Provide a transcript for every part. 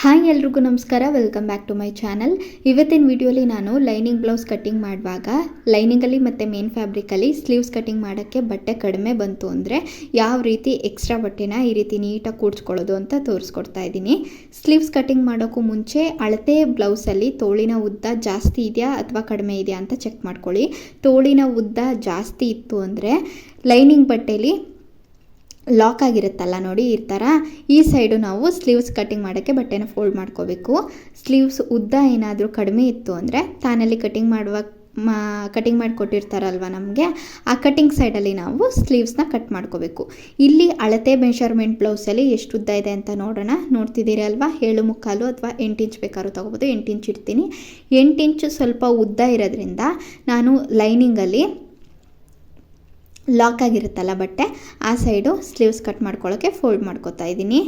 Hi ಎಲ್ರಿಗೂ ನಮಸ್ಕಾರ welcome back to my channel ಇವತ್ತಿನ ವಿಡಿಯೋಲಿ ನಾನು ಲೈನಿಂಗ್ ಬ್ಲೌಸ್ ಕಟ್ಟಿಂಗ್ ಮಾಡುವಾಗ ಲೈನಿಂಗಲ್ಲಿ ಮತ್ತು ಮೇನ್ ಫ್ಯಾಬ್ರಿಕಲ್ಲಿ ಸ್ಲೀವ್ಸ್ ಕಟ್ಟಿಂಗ್ ಮಾಡೋಕ್ಕೆ ಬಟ್ಟೆ ಕಡಿಮೆ ಬಂತು ಅಂದರೆ ಯಾವ ರೀತಿ ಎಕ್ಸ್ಟ್ರಾ ಬಟ್ಟೆನ ಈ ರೀತಿ ನೀಟಾಗಿ ಕೂಡಿಸ್ಕೊಳ್ಳೋದು ಅಂತ ತೋರಿಸ್ಕೊಡ್ತಾ ಇದ್ದೀನಿ. ಸ್ಲೀವ್ಸ್ ಕಟ್ಟಿಂಗ್ ಮಾಡೋಕ್ಕೂ ಮುಂಚೆ ಅಳತೆ ಬ್ಲೌಸಲ್ಲಿ ತೋಳಿನ ಉದ್ದ ಜಾಸ್ತಿ ಇದೆಯಾ ಅಥವಾ ಕಡಿಮೆ ಇದೆಯಾ ಅಂತ ಚೆಕ್ ಮಾಡ್ಕೊಳ್ಳಿ. ತೋಳಿನ ಉದ್ದ ಜಾಸ್ತಿ ಇತ್ತು ಅಂದರೆ ಲೈನಿಂಗ್ ಬಟ್ಟೆಲಿ ಲಾಕ್ ಆಗಿರುತ್ತಲ್ಲ ನೋಡಿ ಈ ಥರ ಈ ಸೈಡು ನಾವು ಸ್ಲೀವ್ಸ್ ಕಟ್ಟಿಂಗ್ ಮಾಡೋಕ್ಕೆ ಬಟ್ಟೆನ ಫೋಲ್ಡ್ ಮಾಡ್ಕೋಬೇಕು. ಸ್ಲೀವ್ಸ್ ಉದ್ದ ಏನಾದರೂ ಕಡಿಮೆ ಇತ್ತು ಅಂದರೆ ತಾನಲ್ಲಿ ಕಟ್ಟಿಂಗ್ ಮಾಡುವ, ಮಾ ಕಟಿಂಗ್ ಮಾಡಿ ಕೊಟ್ಟಿರ್ತಾರಲ್ವ ನಮಗೆ, ಆ ಕಟಿಂಗ್ ಸೈಡಲ್ಲಿ ನಾವು ಸ್ಲೀವ್ಸ್ನ ಕಟ್ ಮಾಡ್ಕೋಬೇಕು. ಇಲ್ಲಿ ಅಳತೆ ಮೆಷರ್ಮೆಂಟ್ ಬ್ಲೌಸಲ್ಲಿ ಎಷ್ಟು ಉದ್ದ ಇದೆ ಅಂತ ನೋಡೋಣ. ನೋಡ್ತಿದ್ದೀರಿ ಅಲ್ವಾ? ಏಳು ಮುಕ್ಕಾಲು ಅಥವಾ ಎಂಟು ಇಂಚ್ ಬೇಕಾದ್ರೂ ತೊಗೋಬೋದು. ಎಂಟು ಇಂಚ್ ಇಡ್ತೀನಿ. ಎಂಟು ಇಂಚು ಸ್ವಲ್ಪ ಉದ್ದ ಇರೋದ್ರಿಂದ ನಾನು ಲೈನಿಂಗಲ್ಲಿ ಲಾಕ್ ಆಗಿರುತ್ತಲ್ಲ ಬಟ್ಟೆ, ಆ ಸೈಡು ಸ್ಲೀವ್ಸ್ ಕಟ್ ಮಾಡ್ಕೊಳ್ಳೋಕ್ಕೆ ಫೋಲ್ಡ್ ಮಾಡ್ಕೋತಾ ಇದ್ದೀನಿ.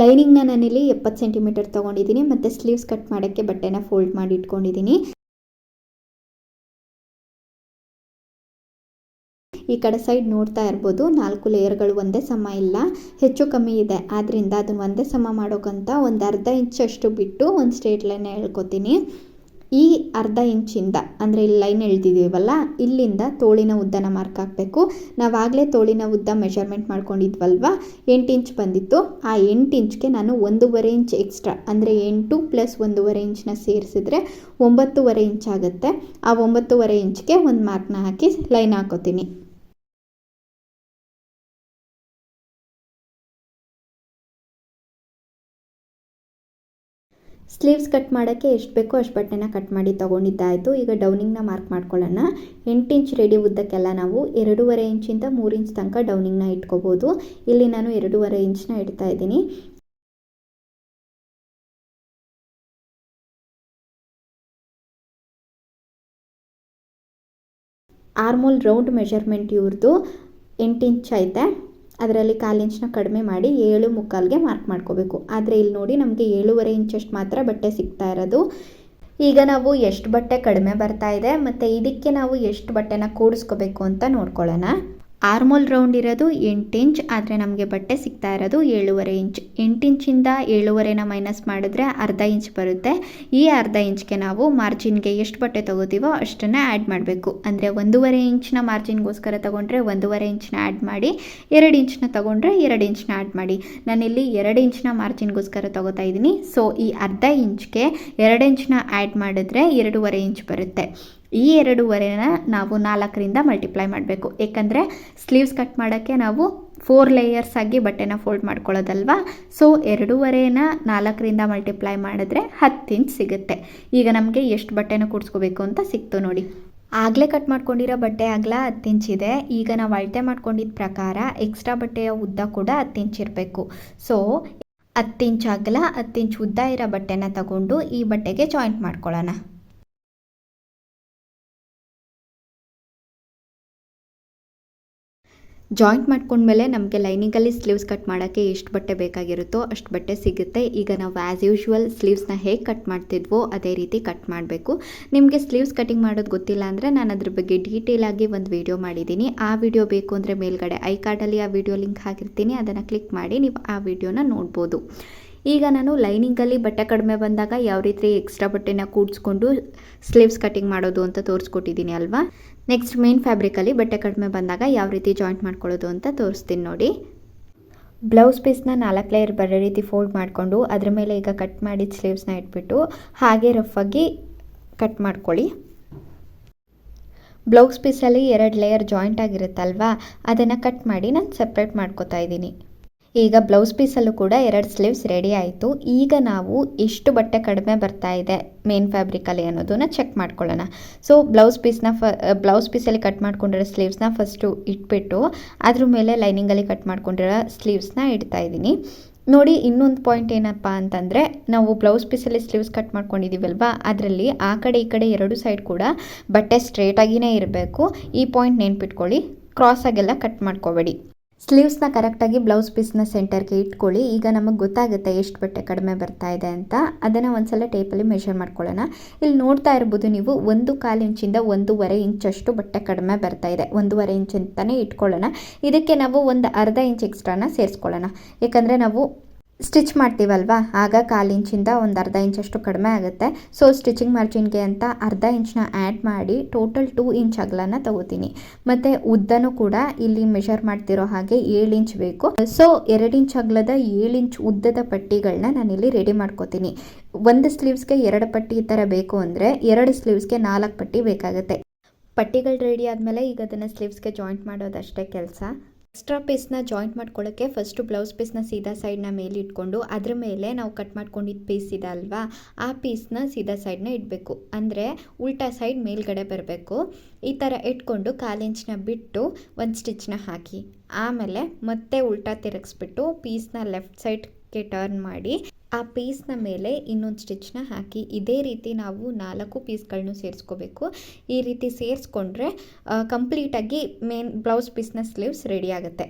ಲೈನಿಂಗ್ನ ನಾನಿಲ್ಲಿ ಎಪ್ಪತ್ತು ಸೆಂಟಿಮೀಟರ್ ತೊಗೊಂಡಿದ್ದೀನಿ ಮತ್ತು ಸ್ಲೀವ್ಸ್ ಕಟ್ ಮಾಡೋಕ್ಕೆ ಬಟ್ಟೆನ ಫೋಲ್ಡ್ ಮಾಡಿ ಇಟ್ಕೊಂಡಿದ್ದೀನಿ. ಈ ಕಡೆ ಸೈಡ್ ನೋಡ್ತಾ ಇರ್ಬೋದು, ನಾಲ್ಕು ಲೇಯರ್ಗಳು ಒಂದೇ ಸಮ ಇಲ್ಲ, ಹೆಚ್ಚು ಕಮ್ಮಿ ಇದೆ. ಆದ್ದರಿಂದ ಅದನ್ನು ಒಂದೇ ಸಮ ಮಾಡೋಕ್ಕಂತ ಒಂದು ಅರ್ಧ ಇಂಚಷ್ಟು ಬಿಟ್ಟು ಒಂದು ಸ್ಟ್ರೇಟ್ ಲೈನ್ ಹೇಳ್ಕೊತೀನಿ. ಈ ಅರ್ಧ ಇಂಚಿಂದ, ಅಂದರೆ ಇಲ್ಲಿ ಲೈನ್ ಎಳ್ದಿದ್ದೀವಲ್ಲ ಇಲ್ಲಿಂದ ತೋಳಿನ ಉದ್ದನ ಮಾರ್ಕ್ ಹಾಕಬೇಕು. ನಾವಾಗಲೇ ತೋಳಿನ ಉದ್ದ ಮೆಷರ್ಮೆಂಟ್ ಮಾಡ್ಕೊಂಡಿದ್ವಲ್ವ? ಎಂಟು ಇಂಚ್ ಬಂದಿತ್ತು. ಆ ಎಂಟು ಇಂಚ್ಗೆ ನಾನು ಒಂದೂವರೆ ಇಂಚ್ ಎಕ್ಸ್ಟ್ರಾ ಅಂದರೆ ಎಂಟು ಪ್ಲಸ್ ಒಂದೂವರೆ ಇಂಚನ್ನ ಸೇರಿಸಿದ್ರೆ ಒಂಬತ್ತೂವರೆ ಇಂಚ್ ಆಗುತ್ತೆ. ಆ ಒಂಬತ್ತೂವರೆ ಇಂಚ್ಗೆ ಒಂದು ಮಾರ್ಕ್ನ ಹಾಕಿ ಲೈನ್ ಹಾಕೋತೀನಿ. ಸ್ಲೀವ್ಸ್ ಕಟ್ ಮಾಡೋಕ್ಕೆ ಎಷ್ಟು ಬೇಕೋ ಅಷ್ಟು ಬಟ್ಟೆನ ಕಟ್ ಮಾಡಿ ತೊಗೊಂಡಿದ್ದಾಯಿತು. ಈಗ ಡೌನಿಂಗ್ನ ಮಾರ್ಕ್ ಮಾಡ್ಕೊಳ್ಳೋಣ. ಎಂಟು ಇಂಚ್ ರೆಡಿ ಉದ್ದಕ್ಕೆಲ್ಲ ನಾವು ಎರಡೂವರೆ ಇಂಚಿಂದ ಮೂರು ಇಂಚ್ ತನಕ ಡೌನಿಂಗ್ನ ಇಟ್ಕೋಬೋದು. ಇಲ್ಲಿ ನಾನು ಎರಡೂವರೆ ಇಂಚ್ನ ಇಡ್ತಾ ಇದ್ದೀನಿ. ಆರ್ಮೋಲ್ ರೌಂಡ್ ಮೆಷರ್ಮೆಂಟ್ ಇವ್ರದ್ದು ಎಂಟು ಇಂಚ್ ಐತೆ. ಅದರಲ್ಲಿ ಕಾಲು ಇಂಚನ್ನ ಕಡಿಮೆ ಮಾಡಿ ಏಳು ಮುಕ್ಕಾಲ್ಗೆ ಮಾರ್ಕ್ ಮಾಡ್ಕೋಬೇಕು. ಆದರೆ ಇಲ್ಲಿ ನೋಡಿ ನಮಗೆ ಏಳುವರೆ ಇಂಚಷ್ಟು ಮಾತ್ರ ಬಟ್ಟೆ ಸಿಗ್ತಾ ಇರೋದು. ಈಗ ನಾವು ಎಷ್ಟು ಬಟ್ಟೆ ಕಡಿಮೆ ಬರ್ತಾ ಇದೆ, ಮತ್ತು ಇದಕ್ಕೆ ನಾವು ಎಷ್ಟು ಬಟ್ಟೆನ ಕೂಡಿಸ್ಕೋಬೇಕು ಅಂತ ನೋಡ್ಕೊಳ್ಳೋಣ. ಆರ್ಮೋಲ್ ರೌಂಡ್ ಇರೋದು ಎಂಟು ಇಂಚ್, ಆದರೆ ನಮಗೆ ಬಟ್ಟೆ ಸಿಗ್ತಾ ಇರೋದು ಏಳುವರೆ ಇಂಚ್. ಎಂಟು ಇಂಚಿಂದ ಏಳುವರೆನ ಮೈನಸ್ ಮಾಡಿದ್ರೆ ಅರ್ಧ ಇಂಚ್ ಬರುತ್ತೆ. ಈ ಅರ್ಧ ಇಂಚ್ಗೆ ನಾವು ಮಾರ್ಜಿನ್ಗೆ ಎಷ್ಟು ಬಟ್ಟೆ ತೊಗೋತೀವೋ ಅಷ್ಟನ್ನು ಆ್ಯಡ್ ಮಾಡಬೇಕು. ಅಂದರೆ ಒಂದೂವರೆ ಇಂಚ್ನ ಮಾರ್ಜಿನ್ಗೋಸ್ಕರ ತೊಗೊಂಡ್ರೆ ಒಂದೂವರೆ ಇಂಚ್ನ ಆ್ಯಡ್ ಮಾಡಿ, ಎರಡು ಇಂಚ್ನ ತೊಗೊಂಡ್ರೆ ಎರಡು ಇಂಚ್ನ ಆ್ಯಡ್ ಮಾಡಿ. ನಾನಿಲ್ಲಿ ಎರಡು ಇಂಚ್ನ ಮಾರ್ಜಿನ್ಗೋಸ್ಕರ ತೊಗೋತಾ ಇದ್ದೀನಿ. ಸೊ ಈ ಅರ್ಧ ಇಂಚ್ಗೆ ಎರಡು ಇಂಚ್ನ ಆ್ಯಡ್ ಮಾಡಿದ್ರೆ ಎರಡೂವರೆ ಇಂಚ್ ಬರುತ್ತೆ. ಈ ಎರಡೂವರೆನ ನಾವು ನಾಲ್ಕರಿಂದ ಮಲ್ಟಿಪ್ಲೈ ಮಾಡಬೇಕು. ಏಕೆಂದರೆ ಸ್ಲೀವ್ಸ್ ಕಟ್ ಮಾಡೋಕ್ಕೆ ನಾವು ಫೋರ್ ಲೇಯರ್ಸ್ ಆಗಿ ಬಟ್ಟೆನ ಫೋಲ್ಡ್ ಮಾಡ್ಕೊಳ್ಳೋದಲ್ವಾ? ಸೊ ಎರಡೂವರೆನ ನಾಲ್ಕರಿಂದ ಮಲ್ಟಿಪ್ಲೈ ಮಾಡಿದ್ರೆ ಹತ್ತು ಇಂಚ್ ಸಿಗುತ್ತೆ. ಈಗ ನಮಗೆ ಎಷ್ಟು ಬಟ್ಟೆನ ಕೂಡಿಸ್ಕೋಬೇಕು ಅಂತ ಸಿಕ್ತು ನೋಡಿ. ಆಗಲೇ ಕಟ್ ಮಾಡ್ಕೊಂಡಿರೋ ಬಟ್ಟೆ ಆಗಲ ಹತ್ತು ಇಂಚಿದೆ ಈಗ ನಾವು ಅಳತೆ ಮಾಡ್ಕೊಂಡಿದ್ದ ಪ್ರಕಾರ ಎಕ್ಸ್ಟ್ರಾ ಬಟ್ಟೆಯ ಉದ್ದ ಕೂಡ ಹತ್ತು ಇಂಚ್ ಇರಬೇಕು. ಸೊ ಹತ್ತು ಇಂಚ್ ಅಗಲ ಹತ್ತು ಇಂಚ್ ಉದ್ದ ಇರೋ ಬಟ್ಟೆನ ತಗೊಂಡು ಈ ಬಟ್ಟೆಗೆ ಜಾಯಿಂಟ್ ಮಾಡ್ಕೊಳ್ಳೋಣ. ಜಾಯಿಂಟ್ ಮಾಡ್ಕೊಂಡ್ಮೇಲೆ ನಮಗೆ ಲೈನಿಂಗಲ್ಲಿ ಸ್ಲೀವ್ಸ್ ಕಟ್ ಮಾಡೋಕ್ಕೆ ಎಷ್ಟು ಬಟ್ಟೆ ಬೇಕಾಗಿರುತ್ತೋ ಅಷ್ಟು ಬಟ್ಟೆ ಸಿಗುತ್ತೆ. ಈಗ ನಾವು ಆ್ಯಸ್ ಯೂಶ್ವಲ್ ಸ್ಲೀವ್ಸ್ನ ಹೇಗೆ ಕಟ್ ಮಾಡ್ತಿದ್ವೋ ಅದೇ ರೀತಿ ಕಟ್ ಮಾಡಬೇಕು. ನಿಮಗೆ ಸ್ಲೀವ್ಸ್ ಕಟಿಂಗ್ ಮಾಡೋದು ಗೊತ್ತಿಲ್ಲ ಅಂದರೆ ನಾನು ಅದ್ರ ಬಗ್ಗೆ ಡೀಟೇಲಾಗಿ ಒಂದು ವಿಡಿಯೋ ಮಾಡಿದ್ದೀನಿ ಆ ವಿಡಿಯೋ ಬೇಕು ಅಂದರೆ ಮೇಲ್ಗಡೆ ಐ ಕಾರ್ಡಲ್ಲಿ ಆ ವಿಡಿಯೋ ಲಿಂಕ್ ಹಾಕಿರ್ತೀನಿ. ಅದನ್ನು ಕ್ಲಿಕ್ ಮಾಡಿ ನೀವು ಆ ವಿಡಿಯೋನ ನೋಡ್ಬೋದು. ಈಗ ನಾನು ಲೈನಿಂಗಲ್ಲಿ ಬಟ್ಟೆ ಕಡಿಮೆ ಬಂದಾಗ ಯಾವ ರೀತಿ ಎಕ್ಸ್ಟ್ರಾ ಬಟ್ಟೆನ ಕೂಡಿಸ್ಕೊಂಡು ಸ್ಲೀವ್ಸ್ ಕಟ್ಟಿಂಗ್ ಮಾಡೋದು ಅಂತ ತೋರಿಸ್ಕೊಟ್ಟಿದ್ದೀನಿ ಅಲ್ವಾ? ನೆಕ್ಸ್ಟ್ ಮೇನ್ ಫ್ಯಾಬ್ರಿಕಲ್ಲಿ ಬಟ್ಟೆ ಕಡಿಮೆ ಬಂದಾಗ ಯಾವ ರೀತಿ ಜಾಯಿಂಟ್ ಮಾಡ್ಕೊಳ್ಳೋದು ಅಂತ ತೋರಿಸ್ತೀನಿ ನೋಡಿ. ಬ್ಲೌಸ್ ಪೀಸ್ನ ನಾಲ್ಕು ಲೇಯರ್ ಬರೋ ರೀತಿ ಫೋಲ್ಡ್ ಮಾಡಿಕೊಂಡು ಅದ್ರ ಮೇಲೆ ಈಗ ಕಟ್ ಮಾಡಿದ ಸ್ಲೀವ್ಸ್ನ ಇಟ್ಬಿಟ್ಟು ಹಾಗೆ ರಫಾಗಿ ಕಟ್ ಮಾಡ್ಕೊಳ್ಳಿ. ಬ್ಲೌಸ್ ಪೀಸಲ್ಲಿ ಎರಡು ಲೇಯರ್ ಜಾಯಿಂಟ್ ಆಗಿರುತ್ತಲ್ವಾ? ಅದನ್ನು ಕಟ್ ಮಾಡಿ ನಾನು ಸಪ್ರೇಟ್ ಮಾಡ್ಕೋತಾ ಇದ್ದೀನಿ. ಈಗ ಬ್ಲೌಸ್ ಪೀಸಲ್ಲೂ ಕೂಡ ಎರಡು ಸ್ಲೀವ್ಸ್ ರೆಡಿ ಆಯಿತು. ಈಗ ನಾವು ಎಷ್ಟು ಬಟ್ಟೆ ಕಡಿಮೆ ಬರ್ತಾ ಇದೆ ಮೇನ್ ಫ್ಯಾಬ್ರಿಕಲ್ಲಿ ಅನ್ನೋದನ್ನ ಚೆಕ್ ಮಾಡ್ಕೊಳ್ಳೋಣ. ಸೊ ಬ್ಲೌಸ್ ಪೀಸ್ನ ಫ, ಬ್ಲೌಸ್ ಪೀಸಲ್ಲಿ ಕಟ್ ಮಾಡ್ಕೊಂಡಿರೋ ಸ್ಲೀವ್ಸ್ನ ಫಸ್ಟು ಇಟ್ಬಿಟ್ಟು, ಅದ್ರ ಮೇಲೆ ಲೈನಿಂಗಲ್ಲಿ ಕಟ್ ಮಾಡ್ಕೊಂಡಿರೋ ಸ್ಲೀವ್ಸ್ನ ಇಡ್ತಾ ಇದ್ದೀನಿ. ನೋಡಿ, ಇನ್ನೊಂದು ಪಾಯಿಂಟ್ ಏನಪ್ಪ ಅಂತಂದರೆ, ನಾವು ಬ್ಲೌಸ್ ಪೀಸಲ್ಲಿ ಸ್ಲೀವ್ಸ್ ಕಟ್ ಮಾಡ್ಕೊಂಡಿದ್ದೀವಲ್ವಾ ಅದರಲ್ಲಿ ಆ ಕಡೆ ಈ ಕಡೆ ಎರಡು ಸೈಡ್ ಕೂಡ ಬಟ್ಟೆ ಸ್ಟ್ರೇಟಾಗಿಯೇ ಇರಬೇಕು. ಈ ಪಾಯಿಂಟ್ ನೆನ್ಪಿಟ್ಕೊಳ್ಳಿ. ಕ್ರಾಸಾಗೆಲ್ಲ ಕಟ್ ಮಾಡ್ಕೋಬೇಡಿ. ಸ್ಲೀವ್ಸ್ನ ಕರೆಕ್ಟಾಗಿ ಬ್ಲೌಸ್ ಪೀಸ್ನ ಸೆಂಟರ್ಗೆ ಇಟ್ಕೊಳ್ಳಿ. ಈಗ ನಮಗೆ ಗೊತ್ತಾಗುತ್ತೆ ಎಷ್ಟು ಬಟ್ಟೆ ಕಡಿಮೆ ಬರ್ತಾ ಇದೆ ಅಂತ. ಅದನ್ನು ಒಂದ್ಸಲ ಟೇಪಲ್ಲಿ ಮೆಷರ್ ಮಾಡ್ಕೊಳ್ಳೋಣ. ಇಲ್ಲಿ ನೋಡ್ತಾ ಇರ್ಬೋದು ನೀವು ಒಂದು ಕಾಲು ಇಂಚಿಂದ ಒಂದೂವರೆ ಇಂಚಷ್ಟು ಬಟ್ಟೆ ಕಡಿಮೆ ಬರ್ತಾ ಇದೆ. ಒಂದೂವರೆ ಇಂಚ್ ಅಂತಲೇ ಇಟ್ಕೊಳ್ಳೋಣ. ಇದಕ್ಕೆ ನಾವು ಒಂದು ಅರ್ಧ ಇಂಚ್ ಎಕ್ಸ್ಟ್ರಾನ ಸೇರಿಸ್ಕೊಳ್ಳೋಣ. ಯಾಕಂದರೆ ನಾವು ಸ್ಟಿಚ್ ಮಾಡ್ತೀವಲ್ವಾ? ಆಗ ಕಾಲು ಇಂಚಿಂದ ಒಂದು ಅರ್ಧ ಇಂಚಷ್ಟು ಕಡಿಮೆ ಆಗುತ್ತೆ. ಸೊ ಸ್ಟಿಚಿಂಗ್ ಮಾರ್ಜಿನ್ಗೆ ಅಂತ ಅರ್ಧ ಇಂಚನ್ನ ಆ್ಯಡ್ ಮಾಡಿ ಟೋಟಲ್ ಟೂ ಇಂಚ್ ಅಗಲನ ತಗೋತೀನಿ. ಮತ್ತು ಉದ್ದನೂ ಕೂಡ ಇಲ್ಲಿ ಮೆಷರ್ ಮಾಡ್ತಿರೋ ಹಾಗೆ ಏಳು ಇಂಚ್ ಬೇಕು. ಸೊ ಎರಡು ಇಂಚ್ ಅಗಲದ ಏಳು ಇಂಚ್ ಉದ್ದದ ಪಟ್ಟಿಗಳನ್ನ ನಾನಿಲ್ಲಿ ರೆಡಿ ಮಾಡ್ಕೋತೀನಿ. ಒಂದು ಸ್ಲೀವ್ಸ್ಗೆ ಎರಡು ಪಟ್ಟಿ ಈ ಥರ ಬೇಕು ಅಂದರೆ ಎರಡು ಸ್ಲೀವ್ಸ್ಗೆ ನಾಲ್ಕು ಪಟ್ಟಿ ಬೇಕಾಗುತ್ತೆ. ಪಟ್ಟಿಗಳು ರೆಡಿ ಆದಮೇಲೆ ಈಗ ಅದನ್ನು ಸ್ಲೀವ್ಸ್ಗೆ ಜಾಯಿಂಟ್ ಮಾಡೋದಷ್ಟೇ ಕೆಲಸ. ಎಕ್ಸ್ಟ್ರಾ ಪೀಸ್ನ ಜಾಯಿಂಟ್ ಮಾಡ್ಕೊಳ್ಳೋಕ್ಕೆ ಫಸ್ಟು ಬ್ಲೌಸ್ ಪೀಸ್ನ ಸೀದಾ ಸೈಡ್ನ ಮೇಲೆ ಇಟ್ಕೊಂಡು ಅದ್ರ ಮೇಲೆ ನಾವು ಕಟ್ ಮಾಡ್ಕೊಂಡಿದ್ದ ಪೀಸ್ ಇದೆ ಅಲ್ವಾ? ಆ ಪೀಸ್ನ ಸೀದಾ ಸೈಡ್ನ ಇಡಬೇಕು. ಅಂದರೆ ಉಲ್ಟಾ ಸೈಡ್ ಮೇಲ್ಗಡೆ ಬರಬೇಕು. ಈ ಥರ ಇಟ್ಕೊಂಡು ಕಾಲಿಂಚನ್ನ ಬಿಟ್ಟು ಒಂದು ಸ್ಟಿಚ್ನ ಹಾಕಿ. ಆಮೇಲೆ ಮತ್ತೆ ಉಲ್ಟಾ ತಿರುಗಿಸ್ಬಿಟ್ಟು ಪೀಸ್ನ ಲೆಫ್ಟ್ ಸೈಡ್ಗೆ ಟರ್ನ್ ಮಾಡಿ ಆ ಪೀಸ್ನ ಮೇಲೆ ಇನ್ನೊಂದು ಸ್ಟಿಚ್ನ ಹಾಕಿ ಇದೇ ರೀತಿ ನಾವು ನಾಲ್ಕು ಪೀಸ್ಗಳನ್ನೂ ಸೇರಿಸ್ಕೋಬೇಕು. ಈ ರೀತಿ ಸೇರಿಸ್ಕೊಂಡ್ರೆ ಕಂಪ್ಲೀಟಾಗಿ ಮೇನ್ ಬ್ಲೌಸ್ ಪೀಸ್ನ ಸ್ಲೀವ್ಸ್ ರೆಡಿ ಆಗುತ್ತೆ.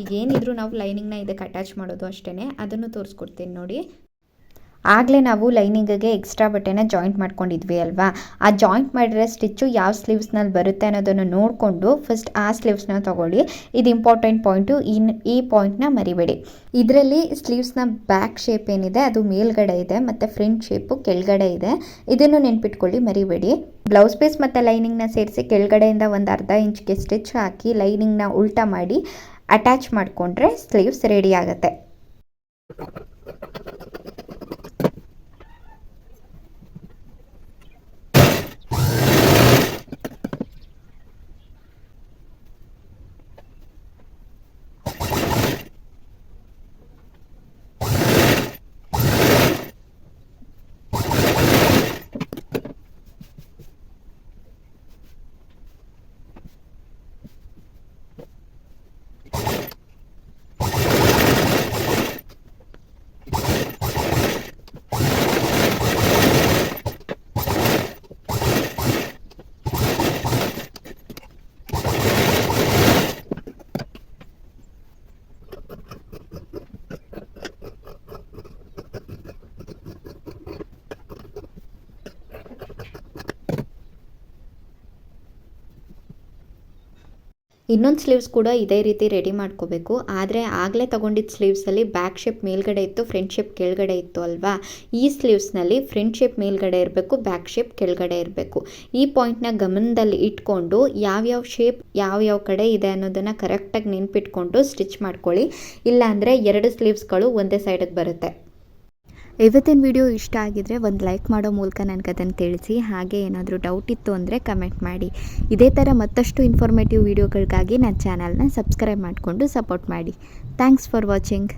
ಈಗ ಏನಿದ್ರು ನಾವು ಲೈನಿಂಗ್ನ ಇದಕ್ಕೆ ಅಟ್ಯಾಚ್ ಮಾಡೋದು ಅಷ್ಟೇ ಅದನ್ನು ತೋರಿಸ್ಕೊಡ್ತೀನಿ ನೋಡಿ. ಆಗಲೇ ನಾವು ಲೈನಿಂಗಿಗೆ ಎಕ್ಸ್ಟ್ರಾ ಬಟ್ಟೆನ ಜಾಯಿಂಟ್ ಮಾಡ್ಕೊಂಡಿದ್ವಿ ಅಲ್ವಾ? ಆ ಜಾಯಿಂಟ್ ಮಾಡಿರೋ ಸ್ಟಿಚ್ಚು ಯಾವ ಸ್ಲೀವ್ಸ್ನಲ್ಲಿ ಬರುತ್ತೆ ಅನ್ನೋದನ್ನು ನೋಡಿಕೊಂಡು ಫಸ್ಟ್ ಆ ಸ್ಲೀವ್ಸ್ನ ತೊಗೊಳ್ಳಿ. ಇದು ಇಂಪಾರ್ಟೆಂಟ್ ಪಾಯಿಂಟು ಇನ್ ಈ ಪಾಯಿಂಟ್ನ ಮರಿಬೇಡಿ. ಇದರಲ್ಲಿ ಸ್ಲೀವ್ಸ್ನ ಬ್ಯಾಕ್ ಶೇಪ್ ಏನಿದೆ, ಅದು ಮೇಲ್ಗಡೆ ಇದೆ, ಮತ್ತು ಫ್ರಂಟ್ ಶೇಪು ಕೆಳಗಡೆ ಇದೆ. ಇದನ್ನು ನೆನ್ಪಿಟ್ಕೊಳ್ಳಿ, ಮರಿಬೇಡಿ. ಬ್ಲೌಸ್ ಪೀಸ್ ಮತ್ತು ಲೈನಿಂಗ್ನ ಸೇರಿಸಿ ಕೆಳಗಡೆಯಿಂದ ಒಂದು ಅರ್ಧ ಇಂಚ್ಗೆ ಸ್ಟಿಚ್ ಹಾಕಿ ಲೈನಿಂಗ್ನ ಉಲ್ಟಾ ಮಾಡಿ ಅಟ್ಯಾಚ್ ಮಾಡಿಕೊಂಡ್ರೆ ಸ್ಲೀವ್ಸ್ ರೆಡಿ ಆಗುತ್ತೆ. ಇನ್ನೊಂದು ಸ್ಲೀವ್ಸ್ ಕೂಡ ಇದೇ ರೀತಿ ರೆಡಿ ಮಾಡ್ಕೋಬೇಕು. ಆದರೆ ಆಗಲೇ ತಗೊಂಡಿದ್ದ ಸ್ಲೀವ್ಸಲ್ಲಿ ಬ್ಯಾಕ್ ಶೇಪ್ ಮೇಲ್ಗಡೆ ಇತ್ತು ಫ್ರಂಟ್ ಶೇಪ್ ಕೆಳಗಡೆ ಇತ್ತು ಅಲ್ವಾ? ಈ ಸ್ಲೀವ್ಸ್ನಲ್ಲಿ ಫ್ರಂಟ್ ಶೇಪ್ ಮೇಲ್ಗಡೆ ಇರಬೇಕು ಬ್ಯಾಕ್ ಶೇಪ್ ಕೆಳಗಡೆ ಇರಬೇಕು. ಈ ಪಾಯಿಂಟ್ನ ಗಮನದಲ್ಲಿ ಇಟ್ಕೊಂಡು ಯಾವ್ಯಾವ ಶೇಪ್ ಯಾವ್ಯಾವ ಕಡೆ ಇದೆ ಅನ್ನೋದನ್ನು ಕರೆಕ್ಟಾಗಿ ನೆನ್ಪಿಟ್ಕೊಂಡು ಸ್ಟಿಚ್ ಮಾಡ್ಕೊಳ್ಳಿ. ಇಲ್ಲಾಂದರೆ ಎರಡು ಸ್ಲೀವ್ಸ್ಗಳು ಒಂದೇ ಸೈಡಿಗೆ ಬರುತ್ತೆ. ಇವತ್ತಿನ ವಿಡಿಯೋ ಇಷ್ಟ ಆಗಿದ್ರೆ ಒಂದು ಲೈಕ್ ಮಾಡೋ ಮೂಲಕ ನನಗೆ ಅದನ್ನು ತಿಳಿಸಿ, ಹಾಗೆ ಏನಾದರೂ ಡೌಟ್ ಇತ್ತು ಅಂದರೆ ಕಮೆಂಟ್ ಮಾಡಿ. ಇದೇ ಥರ ಮತ್ತಷ್ಟು ಇನ್ಫಾರ್ಮೇಟಿವ್ ವೀಡಿಯೋಗಳಿಗಾಗಿ ನನ್ನ ಚಾನಲ್ನ ಸಬ್ಸ್ಕ್ರೈಬ್ ಮಾಡಿಕೊಂಡು ಸಪೋರ್ಟ್ ಮಾಡಿ. Thanks for watching